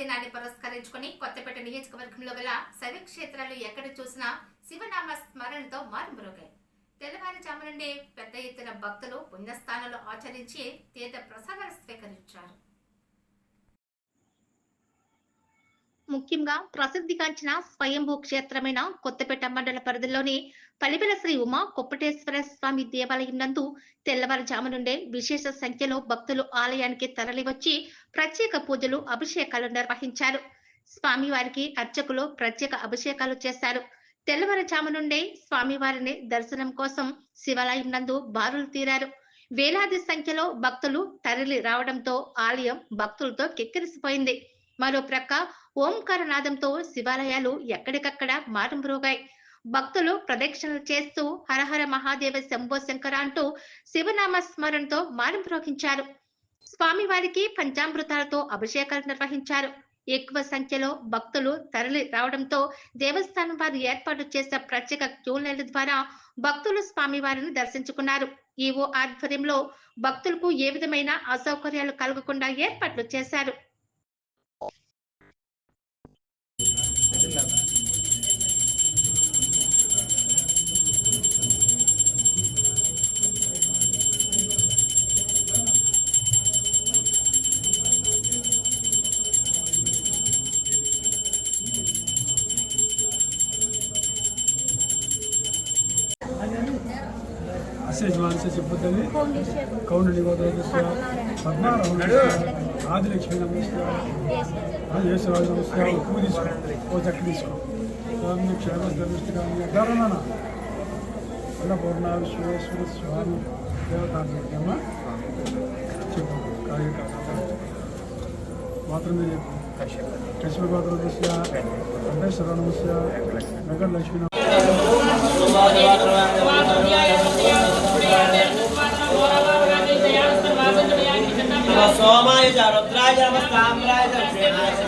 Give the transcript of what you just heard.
దినాన్ని పురస్కరించుకుని కొత్తపేట నియోజకవర్గంలో గల శైవక్షేత్రాలు ఎక్కడ చూసినా శివనామ స్మరణతో మారుమరుగాయి. తెల్లవారుజాము నుండి పెద్ద ఎత్తున భక్తులు పుణ్యస్థానాలు ఆచరించి తీర్థ ప్రసాదాలు స్వీకరించారు. ముఖ్యంగా ప్రసిద్ధిగాంచిన స్వయంభూ క్షేత్రమైన కొత్తపేట మండల పరిధిలోని పలిపెల శ్రీ ఉమా కొప్పటేశ్వర స్వామి దేవాలయం నందు తెల్లవారుజాము నుండే విశేష సంఖ్యలో భక్తులు ఆలయానికి తరలివచ్చి ప్రత్యేక పూజలు అభిషేకాలు నిర్వహించారు. స్వామివారికి అర్చకులు ప్రత్యేక అభిషేకాలు చేశారు. తెల్లవారుజాము నుండే స్వామివారిని దర్శనం కోసం శివాలయం నందు బారులు తీరారు. వేలాది సంఖ్యలో భక్తులు తరలి రావడంతో ఆలయం భక్తులతో కిక్కిరిసిపోయింది. మరో ప్రక్క ఓంకారనాదంతో శివాలయాలు ఎక్కడికక్కడ మారుమ్రోగాయి. భక్తులు ప్రదక్షిణలు చేస్తూ హరహర మహాదేవ శంభో శంకర అంటూ శివనామ స్మరణతో మారుమ్రోగించారు. స్వామివారికి పంచామృతాలతో అభిషేకాలు నిర్వహించారు. ఎక్కువ సంఖ్యలో భక్తులు తరలి రావడంతో దేవస్థానం వారు ఏర్పాటు చేసిన ప్రత్యేక క్యూలైన్ల ద్వారా భక్తులు స్వామివారిని దర్శించుకున్నారు. ఈవో ఆధ్వర్యంలో భక్తులకు ఏ విధమైన అసౌకర్యాలు కలగకుండా ఏర్పాట్లు చేశారు. అశేషమానస సిద్ధి కౌండి గోదరస్య పద్మారామ ఆదిలక్ష్మి నమస్కారం. ఆదివేశ్వరాజు నమస్కారం పువ్వు తీసుకో ఓ చక్క తీసుకో. స్వామి క్షేమస్థితిగామి ధరణ అన్నపూర్ణ విశ్వేశ్వర స్వామి దేవతామ్మ చెప్పు కార్యక్రమం. మాత్రమే చెప్పు. కశ్యపగోత్రస్య వెంకటేశ్వర నమస్య వెంకటలక్ష్మి. सोमाय च रुद्राय च नमस्ताम्राय च क्षेमाय च